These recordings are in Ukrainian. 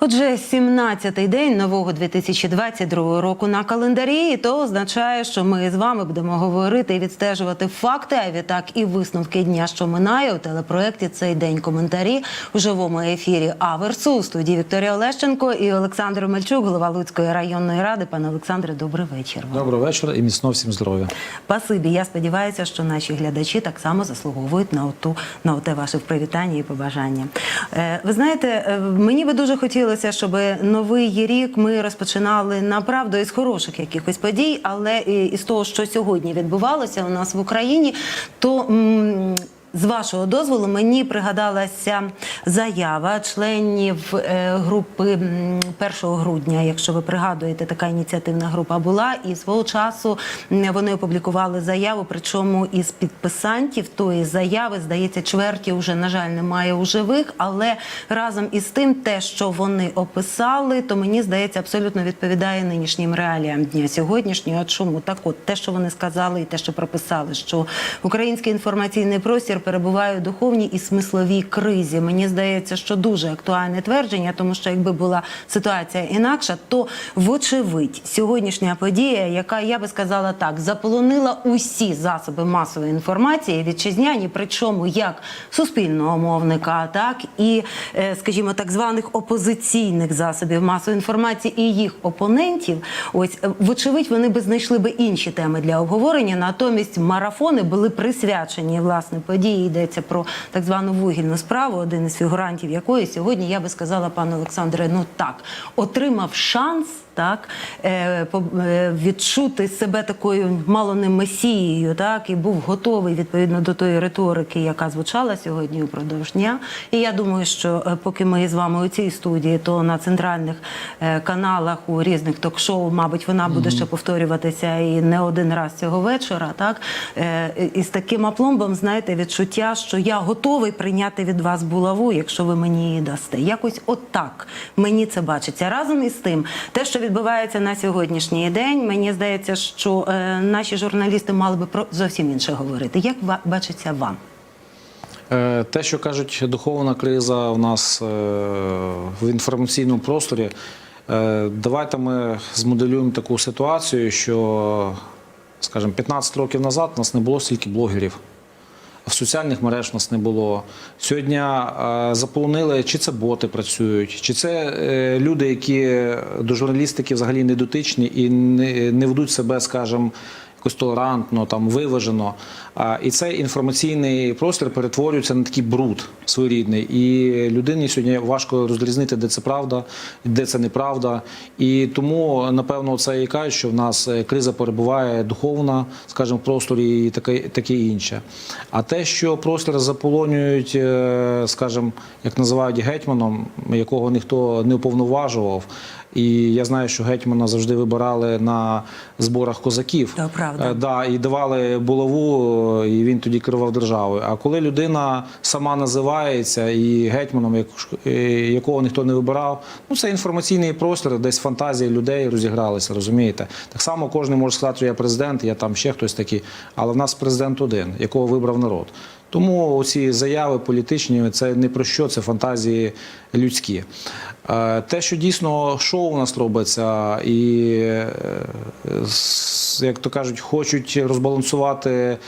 Отже, 17-й день нового 2022 року на календарі, і то означає, що ми з вами будемо говорити і відстежувати факти, а відтак і висновки дня, що минає у телепроекті цей день коментарі у живому ефірі Аверсу у студії Вікторія Олещенко і Олександр Мельчук, голова Луцької районної ради. Пане Олександре, добрий вечір. вам. Вечора і міцного всім здоров'я. Спасибі. Я сподіваюся, що наші глядачі так само заслуговують на оту на оте ваше привітання і побажання. Е, ви знаєте, е, мені би дуже хотілося, щоб новий рік ми розпочинали направду із хороших якихось подій, але і- із того, що сьогодні відбувалося у нас в Україні, то. З вашого дозволу мені пригадалася заява членів е, групи м, 1 грудня. Якщо ви пригадуєте, така ініціативна група була, і свого часу вони опублікували заяву. Причому із підписантів тої заяви, здається, чверті вже на жаль немає у живих. Але разом із тим, те, що вони описали, то мені здається, абсолютно відповідає нинішнім реаліям дня сьогоднішнього. Чому так, от те, що вони сказали, і те, що прописали, що український інформаційний простір перебуває у духовній і смисловій кризі. Мені здається, що дуже актуальне твердження, тому що якби була ситуація інакша, то вочевидь сьогоднішня подія, яка я би сказала так, заполонила усі засоби масової інформації вітчизняні, причому як суспільного мовника, так і, е, скажімо, так званих опозиційних засобів масової інформації і їх опонентів. Ось е, вочевидь, вони би знайшли би інші теми для обговорення. Натомість марафони були присвячені власне події. Йдеться про так звану вугільну справу, один із фігурантів якої сьогодні я би сказала, пане Олександре, ну так отримав шанс. Так е, е, відчути себе такою мало не месією, так і був готовий відповідно до тої риторики, яка звучала сьогодні упродовж дня. І я думаю, що е, поки ми з вами у цій студії, то на центральних каналах у різних ток-шоу, мабуть, вона буде ще повторюватися і не один раз цього вечора. Так і з таким апломбом, знаєте, відчуття, що я готовий прийняти від вас булаву, якщо ви мені її дасте. Якось отак мені це бачиться. Разом із тим, те, що відбувається на сьогоднішній день, мені здається, що е, наші журналісти мали би про зовсім інше говорити. Як ва- бачиться вам? Е, Те, що кажуть, духовна криза у нас е, в інформаційному просторі. е, Давайте ми змоделюємо таку ситуацію, що, скажімо, 15 років назад у нас не було стільки блогерів. В соціальних мереж у нас не було. Сьогодні е, заполонили, чи це боти працюють, чи це е, люди, які до журналістики взагалі не дотичні і не, не ведуть себе, скажімо, якось толерантно, там виважено. А, І цей інформаційний простір перетворюється на такий бруд своєрідний. І людині сьогодні важко розрізнити, де це правда, де це неправда. І тому, напевно, це і кажуть, що в нас е, криза перебуває духовна, скажімо, в просторі і таке, таке інше. А те, що простір заполонюють, е, скажімо, як називають гетьманом, якого ніхто не уповноважував. І я знаю, що гетьмана завжди вибирали на зборах козаків. Так, правда. Е, Да, і давали булаву, і він тоді керував державою. А коли людина сама називається і гетьманом, е, якого ніхто не вибирав, ну це інформаційний простір, десь фантазії людей розігралися, розумієте? Так само кожен може сказати, що я президент, я там ще хтось такий, але в нас президент один, якого вибрав народ. Тому ці заяви політичні це не про що, це фантазії людські. Е, Те, що дійсно шоу у нас робиться, і е, як то кажуть, хочуть розбалансувати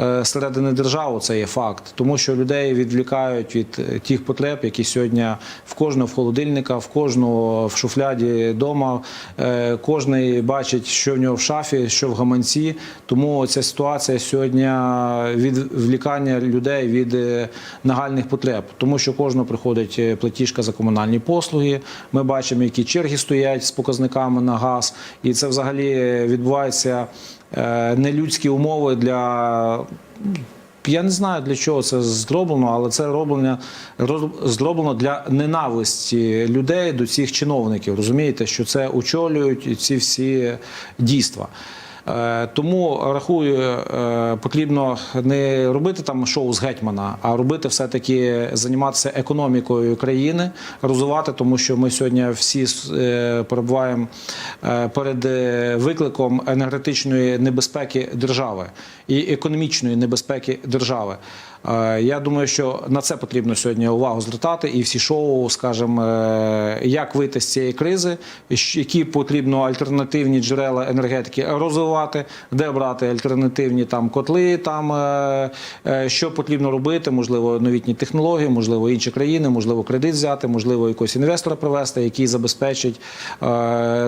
е, середини державу, це є факт, тому що людей відвлікають від тих потреб, які сьогодні в кожного в холодильника, в кожного в шуфляді вдома, кожний бачить, що в нього в шафі, що в гаманці. Тому ця ситуація сьогодні відвлікання людей від нагальних потреб, тому що кожного приходить платіжка за комунальні послуги. Ми бачимо, які черги стоять з показниками на газ, і це взагалі відбувається е, нелюдські умови для. Я не знаю для чого це зроблено, але це роблення зроблено для ненависті людей до цих чиновників. Розумієте, що це очолюють ці всі дійства. Е, Тому рахую, е, потрібно не робити там шоу з гетьмана, а робити все-таки займатися економікою країни, розвивати, тому що ми сьогодні всі е, перебуваємо перед викликом енергетичної небезпеки держави і економічної небезпеки держави. Я думаю, що на це потрібно сьогодні увагу звертати, і всі шоу, скажімо, як вийти з цієї кризи, які потрібно альтернативні джерела енергетики розвивати, де брати альтернативні там котли, там е, е, що потрібно робити, можливо, новітні технології, можливо, інші країни, можливо, кредит взяти, можливо, якогось інвестора привести, який забезпечить е,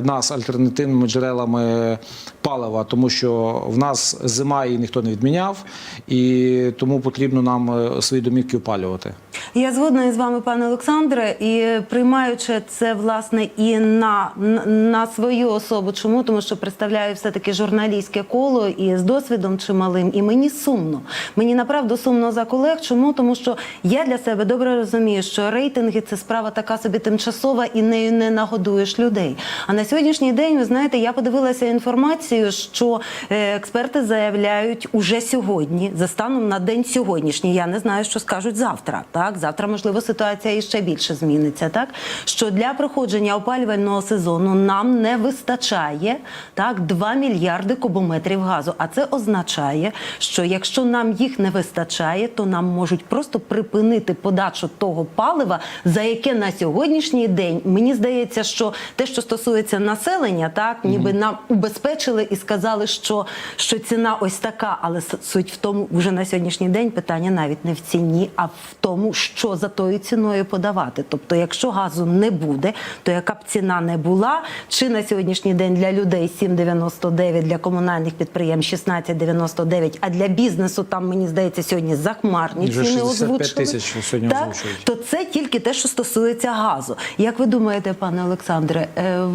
нас альтернативними джерелами палива, тому що в нас зима і ніхто не відміняв, і тому потрібно нам свої домівки опалювати. Я згодна із вами, пане Олександре, і приймаючи це власне і на, на- свою особу. Чому? Тому що представляю все-таки журналістське коло і з досвідом чималим, і мені сумно. Мені направду сумно за колег. Чому? Тому що я для себе добре розумію, що рейтинги це справа така собі тимчасова і нею не нагодуєш людей. А на сьогоднішній день, ви знаєте, я подивилася інформацію, що е, експерти заявляють уже сьогодні, за станом на день сьогоднішній. Я не знаю, що скажуть завтра. Так, завтра можливо ситуація іще більше зміниться. Так що для проходження опалювального сезону нам не вистачає так 2 мільярди кубометрів газу. А це означає, що якщо нам їх не вистачає, то нам можуть просто припинити подачу того палива, за яке на сьогоднішній день мені здається, що те, що стосується населення, так ніби нам убезпечили і сказали, що, що ціна ось така, але суть в тому, вже на сьогоднішній день питання навіть не в ціні, а в тому, що за тою ціною подавати. Тобто, якщо газу не буде, то яка б ціна не була, чи на сьогоднішній день для людей 7,99, для комунальних підприємств 16,99, а для бізнесу там мені здається сьогодні захмарні ціни озвучили. тисяч сьогодні так? озвучують. То це тільки те, що стосується газу. Як ви думаєте, пане Олександре, е,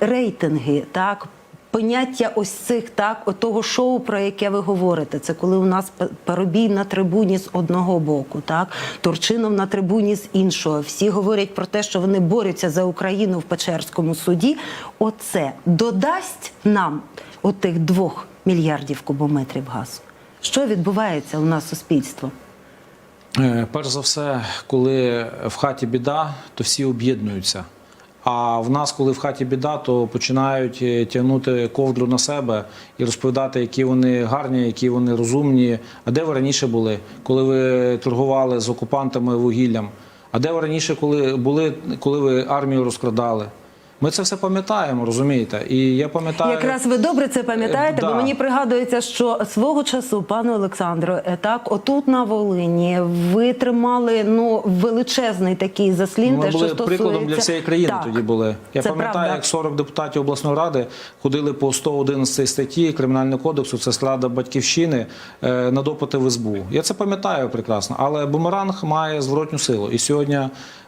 рейтинги, так? Поняття ось цих так, отого шоу, про яке ви говорите, це коли у нас Парубій на трибуні з одного боку, так Турчинов на трибуні з іншого. Всі говорять про те, що вони борються за Україну в Печерському суді. Оце додасть нам отих двох мільярдів кубометрів газу. Що відбувається у нас суспільство? Е, Перш за все, коли в хаті біда, то всі об'єднуються. А в нас, коли в хаті біда, то починають е, тягнути ковдру на себе і розповідати, які вони гарні, які вони розумні. А де ви раніше були, коли ви торгували з окупантами вугіллям? А де ви раніше коли були, коли ви армію розкрадали? Ми це все пам'ятаємо, розумієте? І я пам'ятаю. Якраз ви добре це пам'ятаєте, Е, бо мені пригадується, що свого часу, пане Олександро, е, так, отут на Волині ви тримали ну величезний такий заслін, Ми те, що були стосується прикладом для всієї країни Так, тоді були. Я пам'ятаю, як 40 депутатів обласної ради ходили по 111 статті Кримінального кодексу, це склада батьківщини е, на допити в СБУ. Я це пам'ятаю прекрасно, але бумеранг має зворотню силу. І сьогодні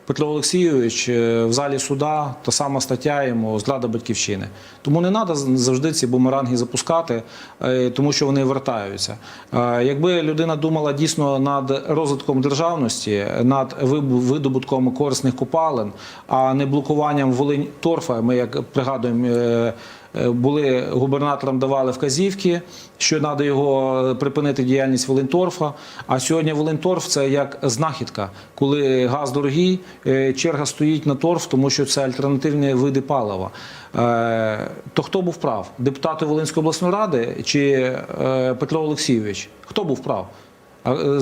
Петро Олексійович е, в залі суда та сама стаття йому зрада батьківщини. Тому не треба завжди ці бумеранги запускати, е, тому що вони вертаються. Е, Якби людина думала дійсно над розвитком державності, над видобутком корисних копалин, а не блокуванням Волинь торфа, ми як пригадуємо. Е, е, Були губернаторам давали вказівки, що треба його припинити діяльність Волинторфа. А сьогодні Волинторф це як знахідка, коли газ дорогий, е, черга стоїть на торф, тому що це альтернативні види палива. Е, То хто був прав? Депутати Волинської обласної ради чи е, Петро Олексійович? Хто був прав? Е,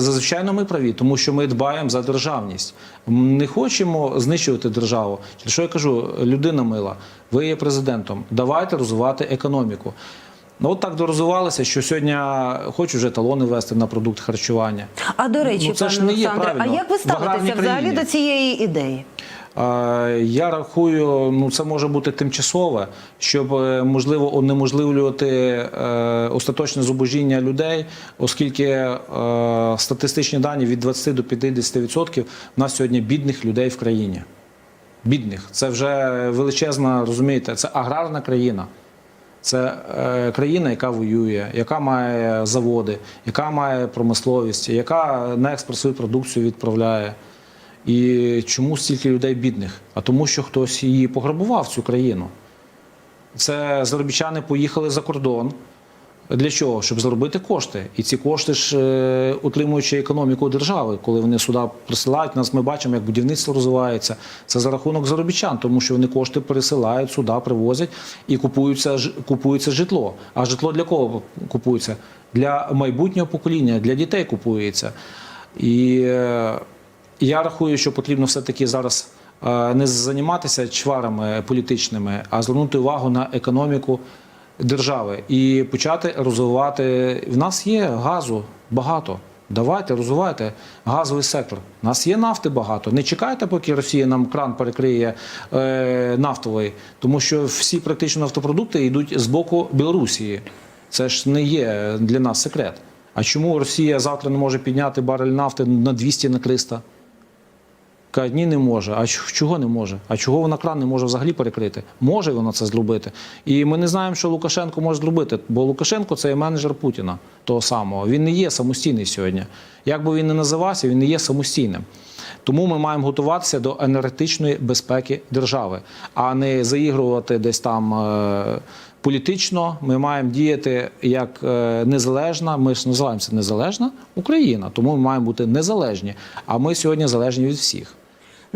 ми праві, тому що ми дбаємо за державність. Не хочемо знищувати державу. Через що я кажу, людина мила, ви є президентом. Давайте розвивати економіку. Ну от так дорозвивалися, що сьогодні хочу вже талони вести на продукт харчування. А до речі, Ну, це ж пане не є Олександре, а як ви ставитеся взагалі країні. до цієї ідеї? Я рахую, ну це може бути тимчасове, щоб е, можливо унеможливлювати е, остаточне зубожіння людей, оскільки е, статистичні дані від 20 до 50% в нас сьогодні бідних людей в країні. Бідних. Це вже величезна, розумієте, це аграрна країна. Це країна, яка воює, яка має заводи, яка має промисловість, яка на експорт свою продукцію відправляє. І чому стільки людей бідних? А тому, що хтось її пограбував цю країну. Це заробітчани поїхали за кордон. Для чого? Щоб заробити кошти. І ці кошти ж е, утримуючи економіку держави, коли вони сюди присилають, нас ми бачимо, як будівництво розвивається. Це за рахунок заробітчан, тому що вони кошти пересилають сюди, привозять і купуються, купується житло. А житло для кого купується? Для майбутнього покоління, для дітей купується. І е, я рахую, що потрібно все-таки зараз е, не займатися чварами політичними, а звернути увагу на економіку держави і почати розвивати. В нас є газу багато. Давайте розвивайте газовий сектор. У нас є нафти багато. Не чекайте, поки Росія нам кран перекриє е, нафтовий, тому що всі практично нафтопродукти йдуть з боку Білорусі. Це ж не є для нас секрет. А чому Росія завтра не може підняти барель нафти на 200 на 300? Кажуть, ні, не може. А чого не може? А чого вона кран не може взагалі перекрити? Може вона це зробити. І ми не знаємо, що Лукашенко може зробити, бо Лукашенко це є менеджер Путіна того самого. Він не є самостійний сьогодні. Як би він не називався, він не є самостійним. Тому ми маємо готуватися до енергетичної безпеки держави, а не заігрувати десь там е, політично. Ми маємо діяти як е, незалежна. Ми ж називаємося незалежна Україна, тому ми маємо бути незалежні. А ми сьогодні залежні від всіх.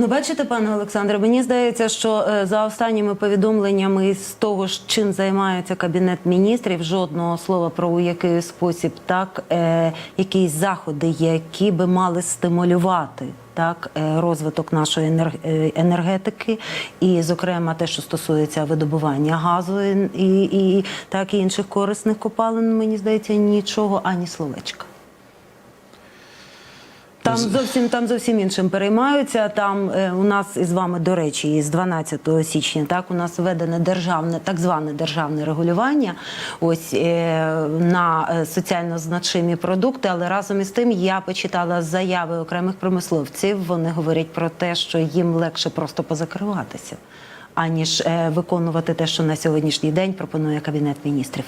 Ну, бачите, пане Олександре, мені здається, що е, за останніми повідомленнями з того, чим займається кабінет міністрів, жодного слова про у який спосіб, так е, якісь заходи, які би мали стимулювати. Так, е, розвиток нашої е, енергетики, і, зокрема, те, що стосується видобування газу і, і так і інших корисних копалин, мені здається, нічого ані словечка. Там зовсім там зовсім іншим переймаються. Там е, у нас із вами, до речі, із 12 січня, так у нас введене державне, так зване державне регулювання. Ось е, на е, соціально значимі продукти. Але разом із тим я почитала заяви окремих промисловців. Вони говорять про те, що їм легше просто позакриватися, аніж е, виконувати те, що на сьогоднішній день пропонує кабінет міністрів.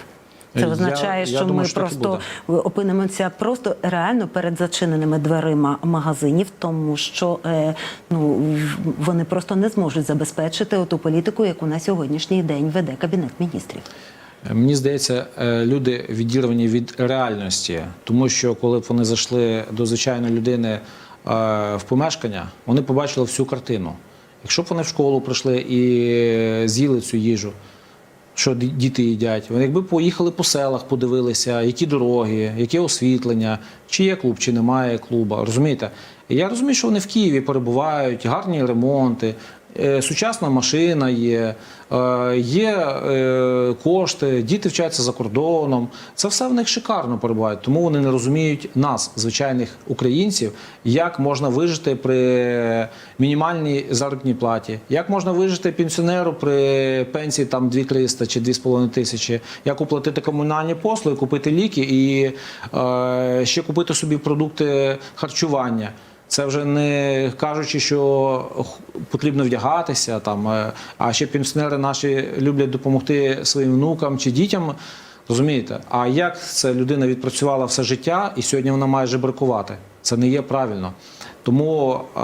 Це означає, я що думаю, ми що просто опинимося просто реально перед зачиненими дверима магазинів, тому що е, ну вони просто не зможуть забезпечити ту політику, яку на сьогоднішній день веде кабінет міністрів. Мені здається, е, люди відірвані від реальності, тому що коли б вони зайшли до звичайної людини е, в помешкання, вони побачили всю картину. Якщо б вони в школу прийшли і з'їли цю їжу, що діти їдять, вони якби поїхали по селах, подивилися, які дороги, яке освітлення, чи є клуб, чи немає клуба. Розумієте? Я розумію, що вони в Києві перебувають, гарні ремонти, сучасна машина є, е, є е, кошти, діти вчаться за кордоном. Це все в них шикарно перебуває. Тому вони не розуміють нас, звичайних українців, як можна вижити при мінімальній заробітній платі, як можна вижити пенсіонеру при пенсії там 2300 чи 2,5 тисячі, як оплатити комунальні послуги, купити ліки і е, ще купити собі продукти харчування. Це вже не кажучи, що потрібно вдягатися там, е, а ще пенсіонери наші люблять допомогти своїм внукам чи дітям. Розумієте? А як це людина відпрацювала все життя і сьогодні вона має жебракувати? Це не є правильно. Тому е,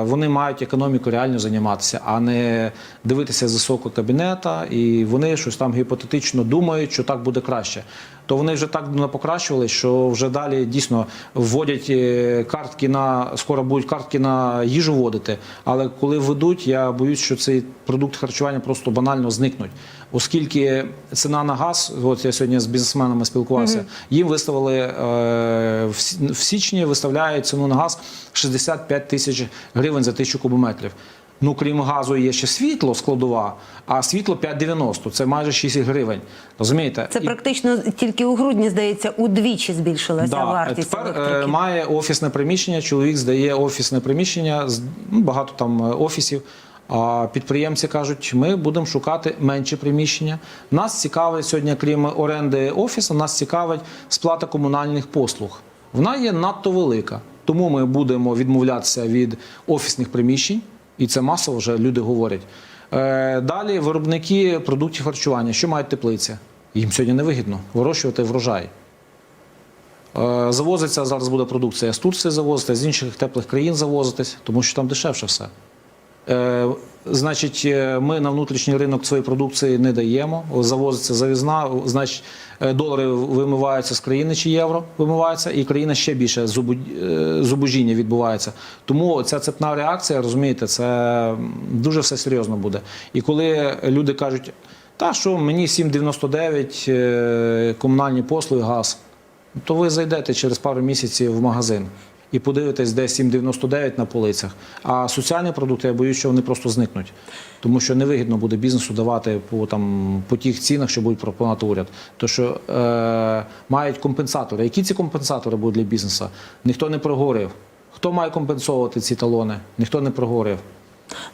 вони мають економіку реально займатися, а не дивитися з високого кабінета, і вони щось там гіпотетично думають, що так буде краще. То вони вже так покращували, що вже далі дійсно вводять е, картки на скоро будуть картки на їжу вводити. Але коли введуть, я боюсь, що цей продукт харчування просто банально зникнуть. Оскільки ціна на газ, от я сьогодні з бізнесменами спілкувався, їм виставили е, в січні виставляють ціну на газ 65 тисяч гривень за тисячу кубометрів. Ну, крім газу, є ще світло складова, а світло 5,90 це майже 6 гривень. Розумієте? Це І- практично тільки у грудні здається удвічі збільшилася Да. вартість Тепер е, електрики. має офісне приміщення. Чоловік здає офісне приміщення, з- ну, багато там е, офісів. А підприємці кажуть, ми будемо шукати менше приміщення. Нас цікавить сьогодні, крім оренди офісу, нас цікавить сплата комунальних послуг. Вона є надто велика. Тому ми будемо відмовлятися від офісних приміщень, і це масово вже люди говорять. Е, Далі виробники продуктів харчування, що мають теплиці. Їм сьогодні невигідно вирощувати врожай. Е, Завозиться зараз буде продукція з Турції завозити, з інших теплих країн завозитись, тому що там дешевше все. Значить, е, ми на внутрішній ринок своєї продукції не даємо. Завозиться завізна, значить, е, долари вимиваються з країни чи євро вимиваються, і країна ще більше е, зубожіння відбувається. Тому ця цепна реакція, розумієте, це дуже все серйозно буде. І коли люди кажуть, та що мені 7,99 е, комунальні послуги, газ, то ви зайдете через пару місяців в магазин і подивитесь, де 7,99 на полицях. А соціальні продукти, я боюсь, що вони просто зникнуть. Тому що невигідно буде бізнесу давати по, там, по тих цінах, що будуть пропонувати уряд. То що е, мають компенсатори. Які ці компенсатори будуть для бізнесу? Ніхто не проговорив. Хто має компенсувати ці талони? Ніхто не проговорив.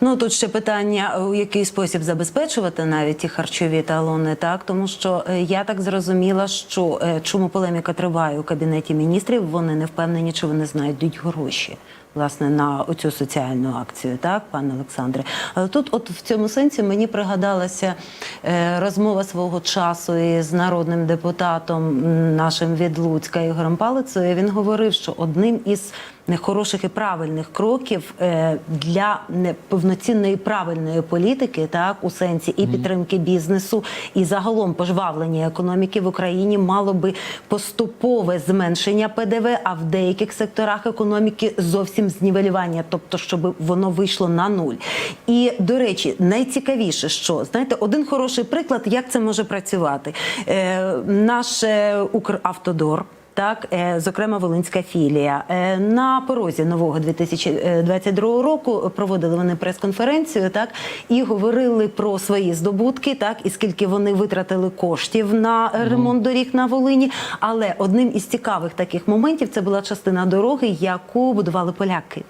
Ну тут ще питання, у який спосіб забезпечувати навіть ті харчові талони, так тому що е, я так зрозуміла, що е, чому полеміка триває у кабінеті міністрів. Вони не впевнені, чи вони знайдуть гроші. Власне, на оцю соціальну акцію, так, пане Олександре. Але тут, от в цьому сенсі, мені пригадалася е, розмова свого часу із народним депутатом нашим від Луцька Ігорем Палицею. Він говорив, що одним із хороших і правильних кроків е, для повноцінної правильної політики, так у сенсі і підтримки бізнесу, і загалом пожвавлення економіки в Україні мало би поступове зменшення ПДВ, а в деяких секторах економіки зовсім знівелювання, тобто щоб воно вийшло на нуль. І до речі, найцікавіше, що знаєте, один хороший приклад, як це може працювати. Е, наш е, Укравтодор. Так, е, зокрема, Волинська філія Е, на порозі нового 2022 року проводили вони прес-конференцію, так і говорили про свої здобутки, так і скільки вони витратили коштів на ремонт доріг на Волині. Але одним із цікавих таких моментів це була частина дороги, яку будували поляки.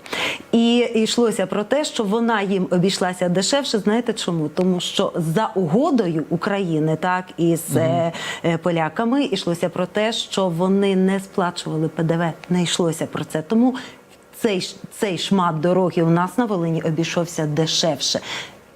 І йшлося про те, що вона їм обійшлася дешевше. Знаєте чому? Тому що за угодою України, так із е, е, поляками, йшлося про те, що вони не сплачували ПДВ. Не йшлося про це. Тому цей, цей шмат дороги у нас на Волині обійшовся дешевше.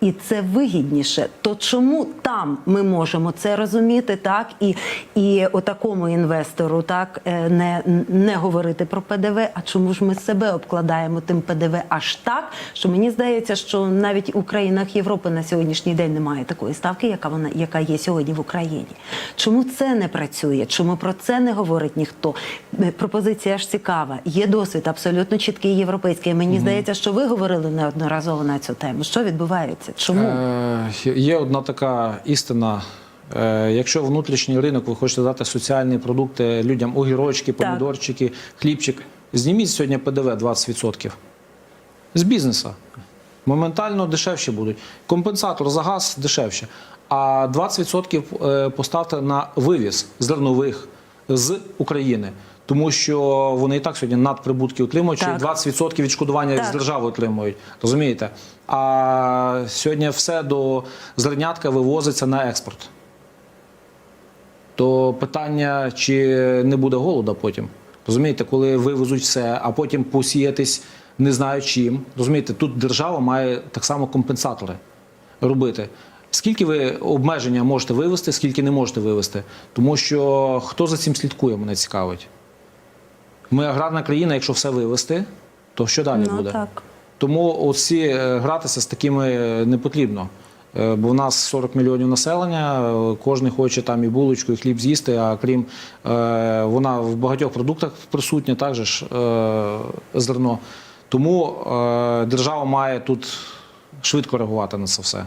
І це вигідніше. То чому там ми можемо це розуміти, так і, і отакому інвестору так е, не, не говорити про ПДВ? А чому ж ми себе обкладаємо тим ПДВ аж так, що мені здається, що навіть у країнах Європи на сьогоднішній день немає такої ставки, яка вона яка є сьогодні в Україні. Чому це не працює? Чому про це не говорить ніхто? Е, Пропозиція ж цікава. Є досвід абсолютно чіткий європейський. Мені здається, що ви говорили неодноразово на цю тему. Що відбувається? Чому? Е, є одна така істина. Е, Якщо внутрішній ринок ви хочете дати соціальні продукти людям, огірочки, Так. помідорчики, хлібчик, зніміть сьогодні ПДВ 20% з бізнесу. Моментально дешевші будуть. Компенсатор за газ дешевше. А 20% е, поставте на вивіз зернових з України. Тому що вони і так сьогодні надприбутки отримують, Так. 20% відшкодування Так. з держави отримують. Розумієте? А сьогодні все до зернятка вивозиться на експорт. То питання, чи не буде голода потім. Розумієте, коли вивезуть все, а потім посіятись не знаю чим. Розумієте, тут держава має так само компенсатори робити. Скільки ви обмеження можете вивезти, скільки не можете вивезти. Тому що хто за цим слідкує, мене цікавить. Ми аграрна країна, якщо все вивезти, то що далі ну буде? так. Тому оці е, гратися з такими е, не потрібно. Е, Бо в нас 40 мільйонів населення, кожен хоче там і булочку, і хліб з'їсти. А крім вона в багатьох продуктах присутня, також ж зерно. Тому держава має тут швидко реагувати на це все.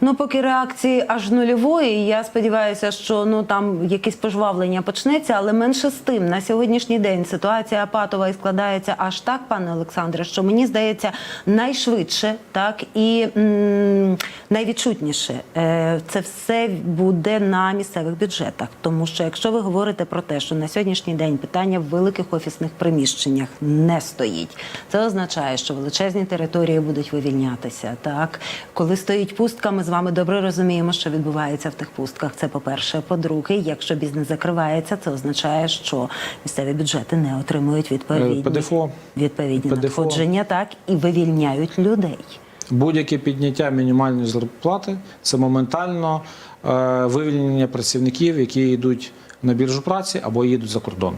Ну, поки реакції аж нульової, я сподіваюся, що ну там якесь пожвавлення почнеться, але менше з тим на сьогоднішній день ситуація патова і складається аж так, пане Олександре, що мені здається найшвидше, так і м, найвідчутніше е, це все буде на місцевих бюджетах. Тому що якщо ви говорите про те, що на сьогоднішній день питання в великих офісних приміщеннях не стоїть, це означає, що величезні території будуть вивільнятися. Так, коли стоїть пустка, ми з вами добре розуміємо, що відбувається в тих пустках. Це по-перше. По-друге, якщо бізнес закривається, це означає, що місцеві бюджети не отримують відповідні, ПДФО. відповідні ПДФО. надходження, так і вивільняють людей. Будь-яке підняття мінімальної зарплати це моментально е, вивільнення працівників, які йдуть на біржу праці або їдуть за кордон.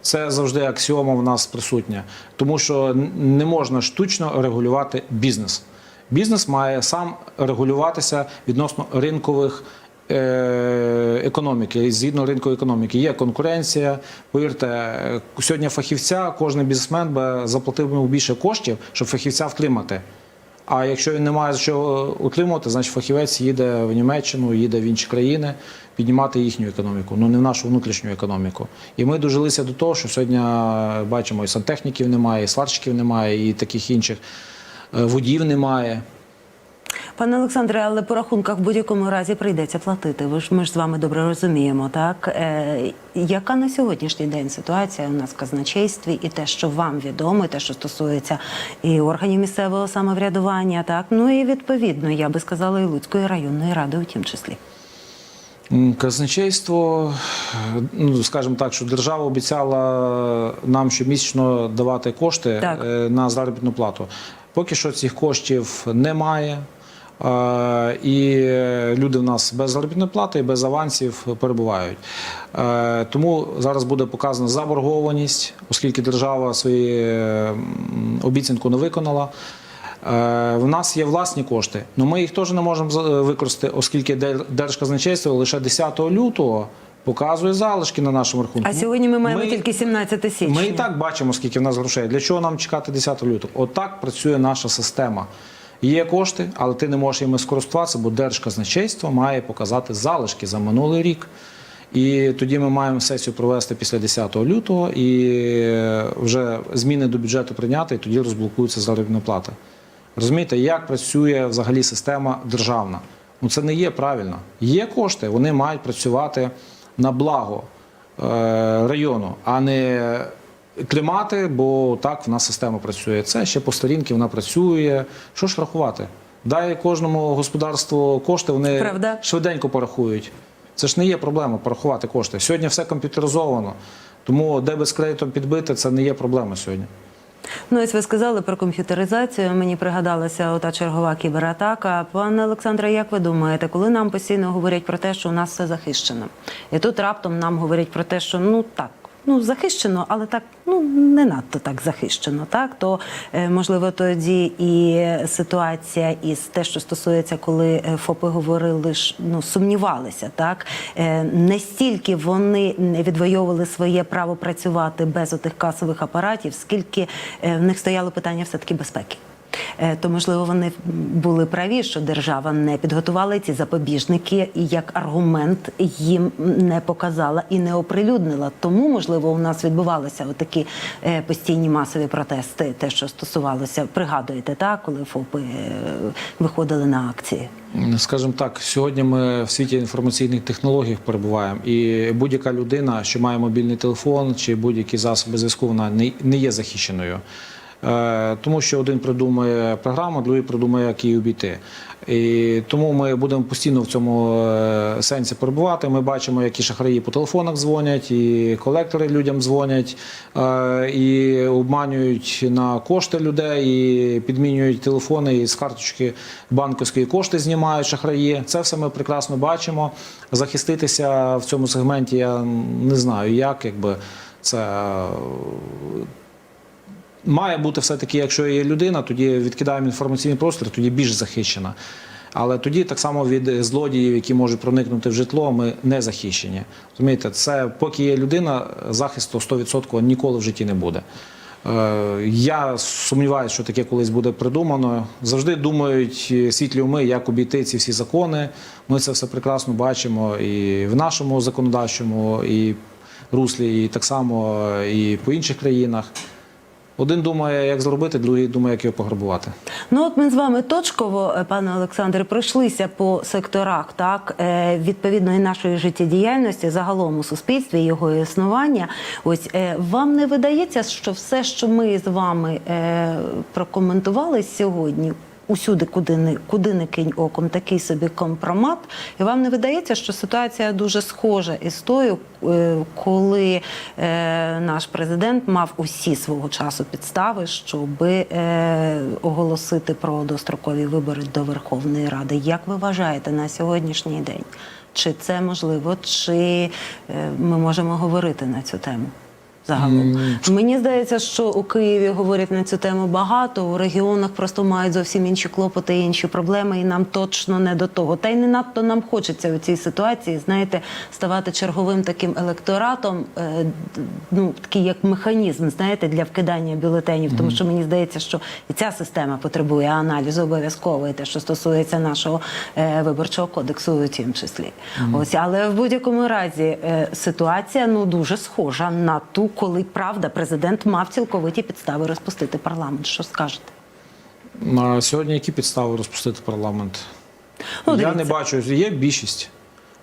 Це завжди аксіома в нас присутня, тому що не можна штучно регулювати бізнес. Бізнес має сам регулюватися відносно ринкових. е, Економіки згідно ринкової економіки є конкуренція. Повірте, сьогодні фахівця кожен бізнесмен би заплатив йому більше коштів, щоб фахівця втримати. А якщо він не має з чого утримувати, значить фахівець їде в Німеччину, їде в інші країни піднімати їхню економіку, ну не в нашу внутрішню економіку. І ми дожилися до того, що сьогодні е, бачимо, і сантехніків немає, і сварщиків немає, і таких інших водів немає. Пане Олександре, але по рахунках в будь-якому разі прийдеться платити. Ви ж ми ж з вами добре розуміємо, так е, яка на сьогоднішній день ситуація у нас в казначействі, і те, що вам відомо, і те, що стосується і органів місцевого самоврядування, так ну і відповідно, я би сказала, і Луцької районної ради, у тім числі. Казначейство, е, ну скажімо так, що держава обіцяла нам щомісячно давати кошти Так. е, на заробітну плату. Поки що цих коштів немає. І люди в нас без заробітної плати і без авансів перебувають. Тому зараз буде показана заборгованість, оскільки держава свою обіцянку не виконала. В нас є власні кошти, але ми їх теж не можемо е, використати, оскільки Дер- Держказначейство лише 10 лютого показує залишки на нашому рахунку. А сьогодні ми маємо Ми- тільки 17 січня. Ми і так бачимо, скільки в нас грошей. Для чого нам чекати 10 лютого? Отак працює наша система. Є кошти, але ти не можеш їми скористуватися, бо Держказначейство має показати залишки за минулий рік. І тоді ми маємо сесію провести після 10 лютого і е, вже зміни до бюджету прийняти, і тоді розблокується заробітна плата. Розумієте, як працює взагалі система державна? Ну це не є правильно. Є кошти, вони мають працювати на благо е, району, а не тримати, бо так в нас система працює. Це ще по старінки вона працює. Що ж рахувати? Дай кожному господарству кошти, вони Правда. швиденько порахують. Це ж не є проблема порахувати кошти. Сьогодні все комп'ютеризовано, тому дебет з кредитом підбити це не є проблема сьогодні. Ну, ось ви сказали про комп'ютеризацію. Мені пригадалася ота чергова кібератака. Пане Олександре, як ви думаєте, коли нам постійно говорять про те, що у нас все захищено, і тут раптом нам говорять про те, що ну так. Ну, захищено, але так ну не надто так захищено. Так то е, можливо тоді і ситуація із те, що стосується, коли е, ФОПи говорили ж, ну сумнівалися, так е, не стільки вони відвоювали своє право працювати без отих касових апаратів, скільки в них стояло питання все таки безпеки. Е, То можливо вони були праві, що держава не підготувала ці запобіжники і як аргумент їм не показала і не оприлюднила. Тому можливо у нас відбувалися отакі е, постійні масові протести, те, що стосувалося, пригадуєте, так, коли ФОПи е, виходили на акції. Скажімо так, сьогодні ми в світі інформаційних технологій перебуваємо, і будь-яка людина, що має мобільний телефон чи будь-які засоби зв'язку, вона не, не є захищеною. Е, Тому що один придумає програму, другий придумає, як її обійти. І тому ми будемо постійно в цьому е, сенсі перебувати. Ми бачимо, які шахраї по телефонах дзвонять, і колектори людям дзвонять, е, і обманюють на кошти людей, і підмінюють телефони і з карточки банківської кошти знімають шахраї. Це все ми прекрасно бачимо. Захиститися в цьому сегменті я не знаю, як якби це. Має бути все-таки, якщо є людина, тоді відкидаємо інформаційний простір, тоді більш захищена. Але тоді так само від злодіїв, які можуть проникнути в житло, ми не захищені. Розумієте, це поки є людина, захисту 100% ніколи в житті не буде. Е, Я сумніваюся, що таке колись буде придумано. Завжди думають е, світлі уми, як обійти ці всі закони. Ми це все прекрасно бачимо і в нашому законодавчому, і руслі, і так само е, і по інших країнах. Один думає, як зробити, другий думає, як його пограбувати. Ну от ми з вами точково, е, пане Олександре, пройшлися по секторах так е, відповідної нашої життєдіяльності, загалом у суспільстві його існування. Ось е, вам не видається, що все, що ми з вами прокоментували сьогодні. Усюди, куди не куди не кинь оком, такий собі компромат. І вам не видається, що ситуація дуже схожа із тою, е, коли е, наш президент мав усі свого часу підстави, щоб е, оголосити про дострокові вибори до Верховної Ради. Як ви вважаєте на сьогоднішній день? Чи це можливо, чи ми можемо говорити на цю тему? Загалом мені здається, що у Києві говорять на цю тему багато. У регіонах просто мають зовсім інші клопоти, інші проблеми, і нам точно не до того. Та й не надто нам хочеться у цій ситуації, знаєте, ставати черговим таким електоратом, е, ну такий як механізм, знаєте, для вкидання бюлетенів. Тому що мені здається, що і ця система потребує аналізу обов'язково, і те, що стосується нашого е, виборчого кодексу, у тім числі. Ось, але в будь-якому разі е, ситуація ну дуже схожа на ту, коли правда президент мав цілковиті підстави розпустити парламент. Що скажете? А сьогодні які підстави розпустити парламент? Ну, Я дивіться. не бачу, є більшість.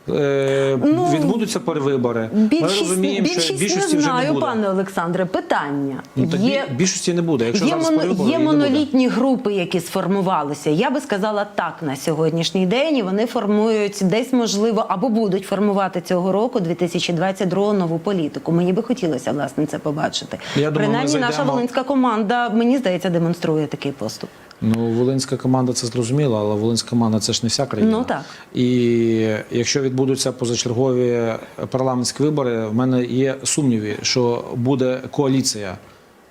Е, Ну, відбудуться перевибори. Більшість, Ми розуміємо, більшість що більшості не вже знаю, не буде. пане Олександре. Питання Ну, так є. більшості не буде. Якщо Є, зараз моно, перевибори, є не буде. групи, які сформувалися. Я би сказала так на сьогоднішній день. І вони формують десь можливо або будуть формувати цього року, 2022 нову політику. Мені би хотілося власне це побачити. Я думаю, Принаймні, наша волинська команда, мені здається, демонструє такий поступ. Ну, волинська команда це зрозуміло, але волинська команда це ж не вся країна. Ну, так. І якщо відбудуться позачергові парламентські вибори, в мене є сумніви, що буде коаліція.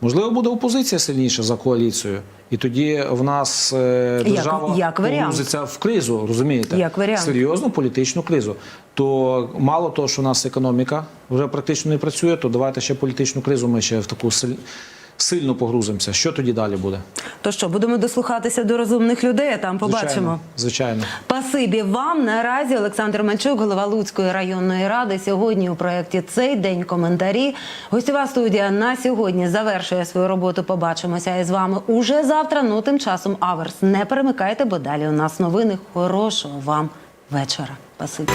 Можливо, буде опозиція сильніша за коаліцію, і тоді в нас е, держава як погрузиться в кризу, розумієте? Як варіант. Серйозну політичну кризу. То мало того, що у нас економіка вже практично не працює, то давайте ще політичну кризу ми ще в таку силь- сильно погрузимося. Що тоді далі буде? То що, будемо дослухатися до розумних людей, а там побачимо. Звичайно. Звичайно. Спасибі вам наразі. Олександр Манчук, голова Луцької районної ради. Сьогодні у проєкті цей день коментарі. Гостєва студія на сьогодні завершує свою роботу. Побачимося із вами уже завтра. Ну тим часом Аверс не перемикайте, бо далі у нас новини. Хорошого вам вечора. Спасибі.